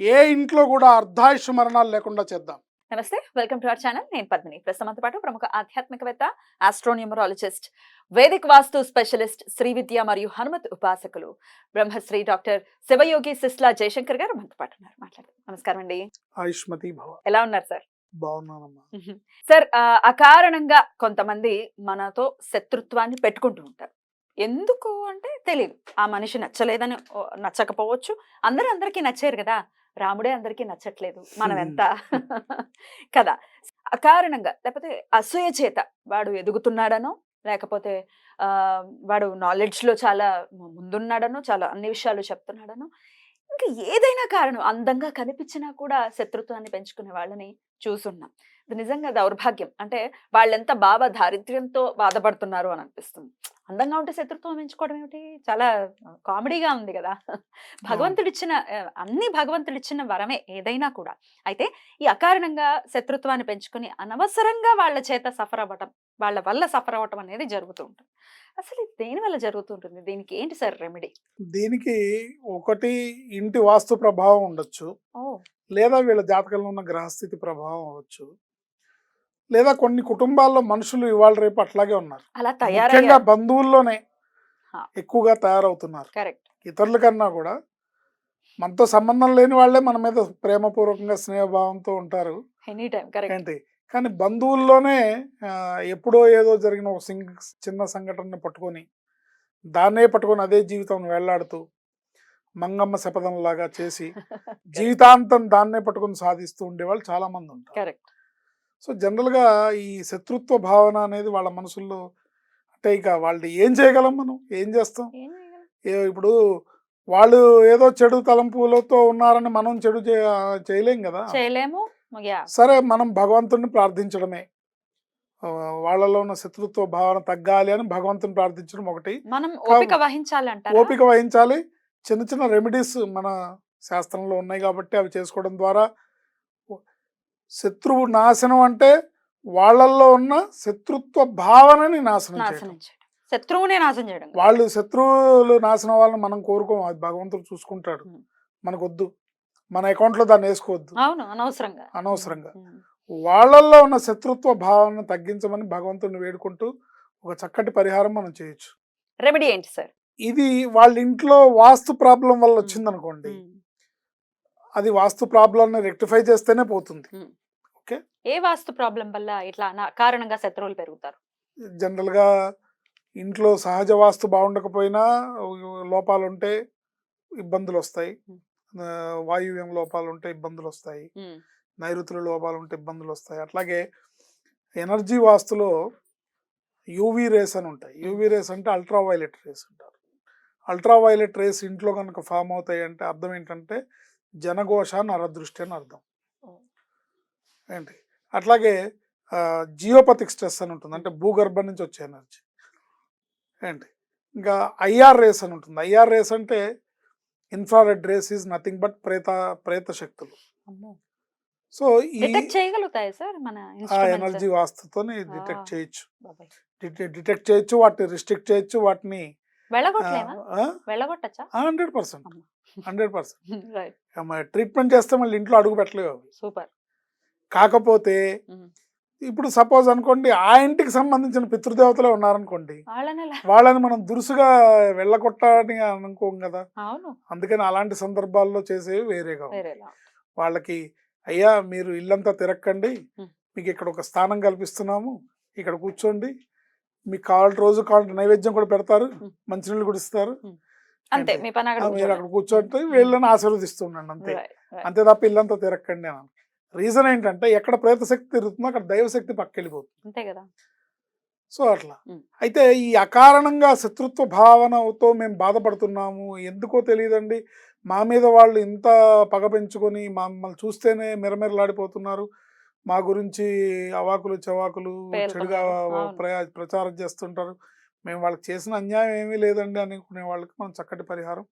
ఏ ఇంట్లో కూడా అర్ధాయుష్ మరణాలు లేకుండా చేద్దాం. నమస్తే వెల్కమ్ టు అవర్ ఛానల్. నేను పద్మిని. ప్రస్తుతంతో పాటు ప్రముఖ ఆధ్యాత్మికవేత్త astronumerologist Vedic vastu specialist Shri Vidya మరియు హనుమత్ ఉపాసకులు బ్రహ్మశ్రీ డాక్టర్ శివయోగి సిస్లా జయశంకర్ గారు మనతో పాటు ఉన్నారు. మాట్లాడదాం. నమస్కారం అండి. ఆయుష్మతి భవ. ఎలా ఉన్నారు సార్? బాగున్నానమ్మా. సార్ అకారణంగా కొంతమంది మనతో శత్రుత్వాన్ని పెట్టుకుంటూ ఉంటారు. ఎందుకు అంటే తెలియదు ఆ మనిషి నచ్చలేదని నచ్చకపోవచ్చు. అందరూ అందరికీ నచ్చారు కదా. రాముడే అందరికీ నచ్చట్లేదు. మనం. ఎంత కదా. అకారణంగా లేకపోతే అసూయ చేత వాడు ఎదుగుతున్నాడనో లేకపోతే వాడు knowledge లో చాలా ముందున్నాడనో చాలా అన్ని విషయాలు చెప్తున్నాడనో ఇంకా ఏదైనా కారణం అందంగా కనిపించినా కూడా శత్రుత్వాన్ని పెంచుకునే వాళ్ళని చూసున్నాం. ఇది నిజంగా దౌర్భాగ్యం. అంటే వాళ్ళెంత భావ దారిద్ర్యంతో బాధపడుతున్నారు అని అనిపిస్తుంది. అందంగా ఉంటే శత్రుత్వం పెంచుకోవడం ఏమిటి? చాలా కామెడీగా ఉంది కదా. భగవంతుడిచ్చిన అన్ని భగవంతుడిచ్చిన వరమే ఏదైనా కూడా. అయితే ఈ అకారణంగా శత్రుత్వాన్ని పెంచుకొని అనవసరంగా వాళ్ళ చేత సఫర్ అవ్వటం వాళ్ళ వల్ల సఫర్ అవ్వటం అనేది జరుగుతూ ఉంటుంది. అసలు ఇది దేని వల్ల జరుగుతూ ఉంటుంది? దీనికి ఏంటి సార్ రెమెడీ? దీనికి ఒకటి ఇంటి వాస్తు ప్రభావం ఉండొచ్చు. ఓ లేదా వీళ్ళ జాతకంలో ఉన్న గ్రహస్థితి ప్రభావం అవ్వచ్చు. లేదా కొన్ని కుటుంబాల్లో మనుషులు ఇవాళ రేపు అట్లాగే ఉన్నారు. అలా ముఖ్యంగా బంధువుల్లోనే. ఎక్కువగా తయారవుతున్నారు. ఇతరుల కన్నా కూడా మనతో సంబంధం లేని వాళ్ళే మన మీద ప్రేమపూర్వకంగా స్నేహభావంతో ఉంటారు. ఏంటి? కానీ బంధువుల్లోనే ఎప్పుడో ఏదో జరిగిన ఒక సింగ్ చిన్న సంఘటనని పట్టుకొని దాన్నే పట్టుకొని అదే జీవితం వేళ్ళాడుతూ మంగమ్మ శపథంలాగా చేసి జీవితాంతం దాన్నే పట్టుకొని సాధిస్తూ ఉండేవాళ్ళు చాలా మంది ఉంటారు సో జనరల్గా ఈ శత్రుత్వ భావన అనేది వాళ్ళ మనసుల్లో అంటే ఇక వాళ్ళు ఏం చేయగలం మనం? ఏం చేస్తాం? ఇప్పుడు వాళ్ళు ఏదో చెడు తలంపులతో ఉన్నారని మనం చెడు చేయలేం కదా! చేయలేము. సరే మనం భగవంతుడిని ప్రార్థించడమే. వాళ్ళలో ఉన్న శత్రుత్వ భావన తగ్గాలి అని భగవంతుని ప్రార్థించడం ఒకటి. మనం. ఓపిక వహించాలి ఓపిక వహించాలి. చిన్న చిన్న రెమెడీస్ మన శాస్త్రంలో ఉన్నాయి కాబట్టి అవి చేసుకోవడం ద్వారా శత్రువు నాశనం అంటే వాళ్ళల్లో ఉన్న శత్రుత్వ భావనని నాశనం చేయడం శత్రువునే నాశనం చేయడం. వాళ్ళు శత్రువులు నాశనం వాళ్ళని మనం కోరుకోం అది భగవంతుడు చూసుకుంటాడు. మనకొద్దు. మన అకౌంట్లో దాన్ని వేసుకోవద్దు. అవును. అనవసరంగా. అనవసరంగా. వాళ్ళల్లో ఉన్న శత్రుత్వ భావనను తగ్గించమని భగవంతుడిని వేడుకుంటూ ఒక చక్కటి పరిహారం మనం చేయొచ్చు. రెమెడీ ఏంటి సార్? ఇది వాళ్ళ ఇంట్లో వాస్తు ప్రాబ్లం వల్ల వచ్చిందనుకోండి. అది వాస్తు ప్రాబ్లంని రెక్టిఫై చేస్తేనే పోతుంది. ఏ వాస్తు ప్రాబ్లం వల్ల ఇట్లా కారణంగా శత్రువులు పెరుగుతారు? జనరల్గా ఇంట్లో సహజ వాస్తు బాగుండకపోయినా లోపాలు ఉంటే ఇబ్బందులు వస్తాయి వాయువ్యం లోపాలు ఉంటే ఇబ్బందులు వస్తాయి. నైరుతుల లోపాలు ఉంటే ఇబ్బందులు వస్తాయి అట్లాగే ఎనర్జీ వాస్తులో యూవీ రేస్ అని ఉంటాయి. యూవీ రేస్ అంటే అల్ట్రా వైలెట్ రేస్ అంటారు. అల్ట్రా వైలెట్ రేస్ ఇంట్లో కనుక ఫామ్ అవుతాయి అంటే అర్థం ఏంటంటే జనఘోష నరదృష్టి అని అర్థం. ఏంటి అట్లాగే జియోపతిక్ స్ట్రెస్ అని ఉంటుంది అంటే భూగర్భం నుంచి వచ్చే ఎనర్జీ ఏంటి ఇంకా ఐఆర్ రేస్ అని ఉంటుంది ఐఆర్ రేస్ అంటే infrared rays is nothing but ప్రేత ప్రేత శక్తులు. సో ఈ? ఎనర్జీ వాస్తుతోని డిటెక్ట్. చేయొచ్చు. డిటెక్ట్ చేయొచ్చు వాటిని రిస్ట్రిక్ట్ చేయొచ్చు వాటిని వెళ్ళగొట్టచ్చా? Hundred percent. Hundred percent. Right. Treatment చేస్తే మళ్ళీ ఇంట్లో అడుగు పెట్టలేవు సూపర్. కాకపోతే ఇప్పుడు సపోజ్ అనుకోండి ఆ ఇంటికి సంబంధించిన పితృదేవతలే ఉన్నారనుకోండి వాళ్ళని మనం దురుసుగా వెళ్ళగొట్టని అనుకోం కదా. అందుకని అలాంటి సందర్భాల్లో చేసేవి వేరేగా వాళ్ళకి అయ్యా మీరు ఇల్లంతా తిరక్కండి. మీకు ఇక్కడ ఒక స్థానం కల్పిస్తున్నాము ఇక్కడ కూర్చోండి మీకు కావాలి రోజు కావాలంటే నైవేద్యం కూడా పెడతారు. మంచినీళ్ళు కూడా ఇస్తారు అంతే? మీ పని మీరు అక్కడ కూర్చోండి. కూర్చోంటే వీళ్ళని ఆశీర్వదిస్తుండండి అంతే Right, right. అంతే తప్ప ఇల్లంతా తిరక్కండి అని రీజన్ ఏంటంటే ఎక్కడ ప్రేతశక్తి తిరుగుతుందో అక్కడ దైవశక్తి పక్కెళ్ళిపోతుంది అంతే కదా సో అట్లా. అయితే ఈ అకారణంగా శత్రుత్వ భావనతో మేము బాధపడుతున్నాము ఎందుకో తెలియదండి మా మీద వాళ్ళు ఇంత పగ పెంచుకొని మమ్మల్ని చూస్తేనే మిరమిరలాడిపోతున్నారు మా గురించి అవాకులు చవాకులు. చెడుగా. ప్రయా ప్రచారం చేస్తుంటారు మేము వాళ్ళకి చేసిన అన్యాయం ఏమీ లేదండి అనుకునే వాళ్ళకి మనం చక్కటి పరిహారం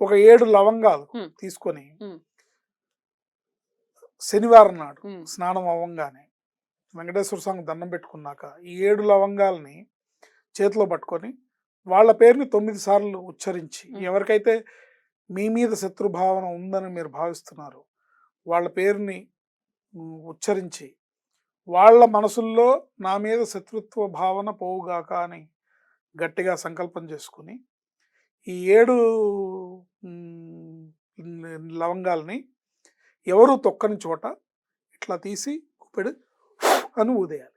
ఒక ఏడు లవంగాలు. తీసుకొని. శనివారం నాడు స్నానం అవ్వంగానే వెంకటేశ్వర స్వామి దండం పెట్టుకున్నాక ఈ ఏడు లవంగాల్ని చేతిలో పట్టుకొని వాళ్ళ పేరుని తొమ్మిది సార్లు ఉచ్చరించి. ఎవరికైతే మీ మీద శత్రుభావన ఉందని మీరు భావిస్తున్నారు వాళ్ళ పేరుని ఉచ్చరించి వాళ్ళ మనసుల్లో నా మీద శత్రుత్వ భావన పోవుగాక అని గట్టిగా సంకల్పం చేసుకుని ఈ ఏడు లవంగాల్ని ఎవరు తొక్కని చోట ఇట్లా తీసి గుప్పెడు అని ఊదేయాలి.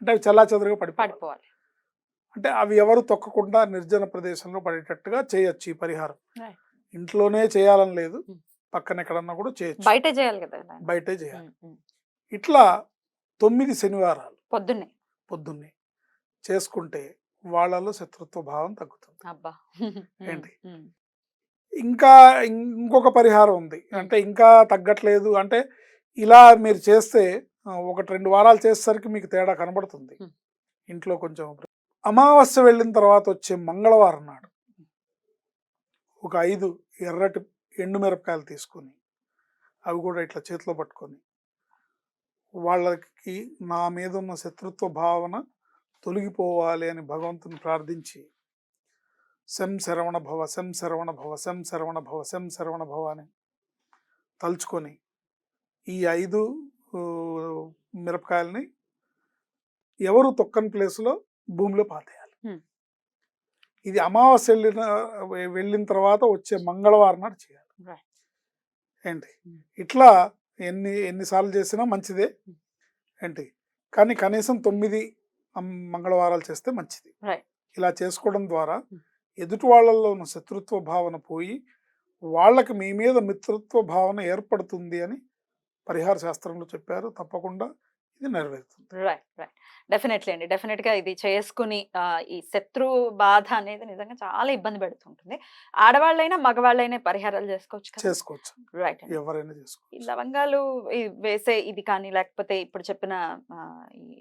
అంటే అవి చల్లా చెదరుగా పడిపోవాలి. పడిపోవాలి. అంటే అవి ఎవరు తొక్కకుండా నిర్జన ప్రదేశంలో పడేటట్టుగా చేయొచ్చు ఈ పరిహారం. ఇంట్లోనే చేయాలని లేదు. పక్కన ఎక్కడన్నా కూడా చేయొచ్చు. బయటే చేయాలి కదా. బయటే చేయాలి. ఇట్లా తొమ్మిది శనివారాలు పొద్దున్నే. పొద్దున్నే చేసుకుంటే వాళ్ళలో శత్రుత్వ భావం తగ్గుతుంది. అబ్బా! ఏంటి? ఇంకా ఇంకొక పరిహారం ఉంది. అంటే ఇంకా తగ్గట్లేదు. అంటే ఇలా మీరు చేస్తే ఒకటి రెండు వారాలు చేసేసరికి మీకు తేడా కనబడుతుంది. ఇంట్లో కొంచెం అమావాస్య వెళ్ళిన తర్వాత వచ్చే మంగళవారం నాడు ఒక ఐదు ఎర్రటి ఎండుమిరపకాయలు తీసుకొని అవి కూడా ఇట్లా చేతిలో పట్టుకొని వాళ్ళకి నా మీద ఉన్న శత్రుత్వ భావన తొలగిపోవాలి అని భగవంతుని ప్రార్థించి శం శరవణ భవ శం శరవణ భవ శం శరవణ భవ శం శరవణ భవ అని తలుచుకొని ఈ ఐదు మిరపకాయల్ని ఎవరు తొక్కని ప్లేస్లో భూమిలో పాతేయాలి. ఇది అమావాస్య వెళ్ళిన వెళ్ళిన తర్వాత వచ్చే మంగళవారం నాడు చేయాలి. ఏంటి Hmm. ఇట్లా ఎన్ని ఎన్నిసార్లు చేసినా మంచిదే Hmm. ఏంటి కానీ కనీసం తొమ్మిది మంగళవారాలు చేస్తే మంచిది. ఇలా చేసుకోవడం ద్వారా Hmm. ఎదుటి వాళ్ళల్లో ఉన్న శత్రుత్వ భావన పోయి వాళ్ళకి మీ మీద మిత్రత్వ భావన ఏర్పడుతుంది అని పరిహార శాస్త్రంలో చెప్పారు తప్పకుండా ఇది నెరవేరుతుంది. Right right. డెఫినెట్లీ అండి. డెఫినెట్గా ఇది చేసుకుని ఈ శత్రు బాధ అనేది నిజంగా చాలా ఇబ్బంది పెడుతుంటుంది. ఆడవాళ్ళైనా మగవాళ్ళైనా పరిహారాలు చేసుకోవచ్చు చేసుకోవచ్చు. రైట్ ఎవరైనా ఈ చేసుకోవచ్చు. లవంగాలు ఈ వేసే ఇది కానీ లేకపోతే ఇప్పుడు చెప్పిన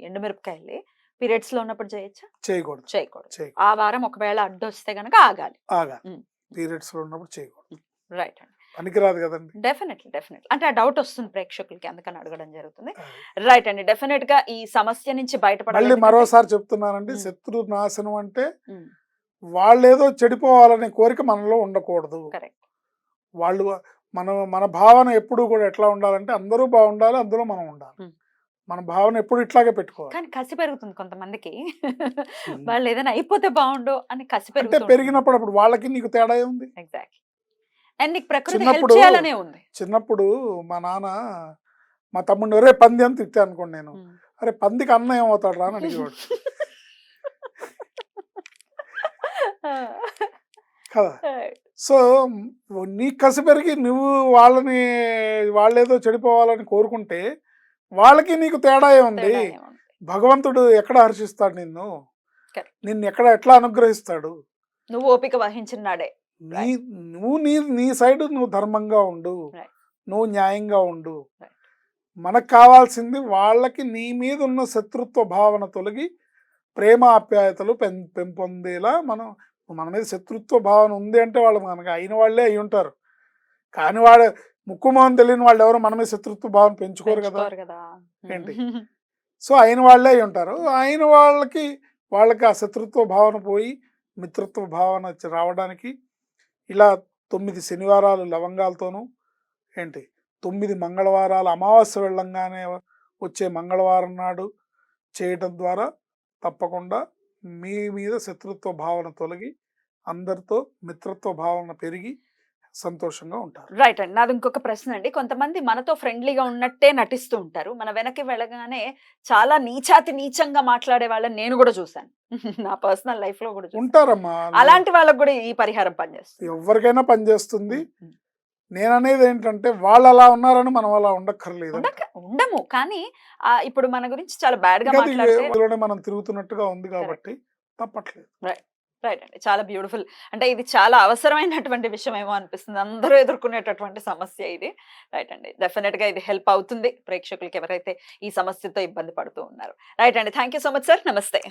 ఎండుమిరపకాయలు పీరియడ్స్లో ఉన్నప్పుడు చేయొచ్చా? చేయకూడదు. చేయకూడదు. ఆ వారం ఒకవేళ అడ్డు వస్తే గనక ఆగాలి. ఆగాలి. పీరియడ్స్లో ఉన్నప్పుడు చేయకూడదు. రైట్ అండి. పనికిరాదు కదండి. Definitely definitely. అంటే ఆ డౌట్ వస్తుంది ప్రేక్షకులకి అందుకని అడగడం జరుగుతుంది. రైట్ అండి డెఫినెట్గా ఈ సమస్య నుంచి బయటపడాలి మరోసారి చెప్తున్నానండి. శత్రు నాశనం అంటే వాళ్ళేదో చెడిపోవాలనే కోరిక మనలో ఉండకూడదు. వాళ్ళు మన మన భావన ఎప్పుడు కూడా ఎట్లా ఉండాలంటే అందరూ బాగుండాలి అందులో మనం ఉండాలి. మన భావన ఎప్పుడు ఇట్లాగే పెట్టుకోవాలి. కానీ కసి పెరుగుతుంది కొంతమందికి. వాళ్ళు ఏదైనా అయిపోతే బాగుండు అని కసి పెరుగుతుంది పెరిగినప్పుడు అప్పుడు వాళ్ళకి నీకు తేడా ఉంది ఎగ్జాక్ట్లీ అండ్ నీకు ప్రకృతి హెల్ప్ చేయాలనే ఉంది. చిన్నప్పుడు మా నాన్న మా తమ్ముడిని ఒరే పంది అని తిట్టా అనుకోండి నేను. అరే పందికి అన్న ఏమవుతాడు రా అని అడిగేవాడు. కదా? సో నీ కసి పెరిగి నువ్వు వాళ్ళని వాళ్ళేదో చెడిపోవాలని కోరుకుంటే వాళ్ళకి నీకు తేడా ఉంది. భగవంతుడు ఎక్కడ హర్షిస్తాడు నిన్ను. నిన్ను ఎక్కడ ఎట్లా అనుగ్రహిస్తాడు? నువ్వు ఓపిక వహించిన నాడే. నీ నువ్వు నీ నీ సైడ్ నువ్వు ధర్మంగా ఉండు. నువ్వు న్యాయంగా ఉండు. మనకు కావాల్సింది వాళ్ళకి నీ మీద ఉన్న శత్రుత్వ భావన తొలగి ప్రేమ ఆప్యాయతలు పెం పెంపొందేలా మనం మన మీద శత్రుత్వ భావన ఉంది అంటే వాళ్ళు మనకి అయిన వాళ్ళే అయి ఉంటారు. కానీ వాడు ముక్కు మొహం తెలియని వాళ్ళు ఎవరు మన మీద శత్రుత్వ భావన పెంచుకోరు కదా. ఏంటి? సో అయిన వాళ్ళే అయి ఉంటారు. అయిన వాళ్ళకి వాళ్ళకి ఆ శత్రుత్వ భావన పోయి మిత్రత్వ భావన రావడానికి ఇలా తొమ్మిది శనివారాలు లవంగాలతోనూ ఏంటి? తొమ్మిది మంగళవారాలు అమావాస్య వెళ్ళంగానే వచ్చే మంగళవారం నాడు చేయటం ద్వారా తప్పకుండా మీ మీద శత్రుత్వ భావన తొలగి అందరితో మిత్రత్వ భావన పెరిగి సంతోషంగా ఉంటారు. రైట్ అండి. నాది ఇంకొక ప్రశ్న అండి కొంతమంది మనతో ఫ్రెండ్లీగా ఉన్నట్టే నటిస్తూ ఉంటారు. మన వెనక్కి వెళ్ళగానే చాలా నీచాతి నీచంగా మాట్లాడే వాళ్ళని నేను కూడా చూశాను. నా పర్సనల్ లైఫ్లో కూడా ఉంటారమ్మా. అలాంటి వాళ్ళకి కూడా ఈ పరిహారం పనిచేస్తుంది. ఎవరికైనా పనిచేస్తుంది. నేను అనేది ఏంటంటే వాళ్ళు అలా ఉన్నారని మనం అలా ఉండక్కర్లేదు ఉండక ఉండము. కానీ ఇప్పుడు మన గురించి చాలా బ్యాడ్గా మనం తిరుగుతున్నట్టుగా ఉంది కాబట్టి తప్పట్లేదు. రైట్ రైట్ అండి చాలా బ్యూటిఫుల్ అంటే ఇది చాలా అవసరమైనటువంటి విషయం ఏమో అనిపిస్తుంది. అందరూ ఎదుర్కొనేటటువంటి సమస్య ఇది. రైట్ అండి. డెఫినెట్గా ఇది హెల్ప్ అవుతుంది ప్రేక్షకులకి ఎవరైతే ఈ సమస్యతో ఇబ్బంది పడుతూ ఉన్నారు. రైట్ అండి. Thank you so much sir నమస్తే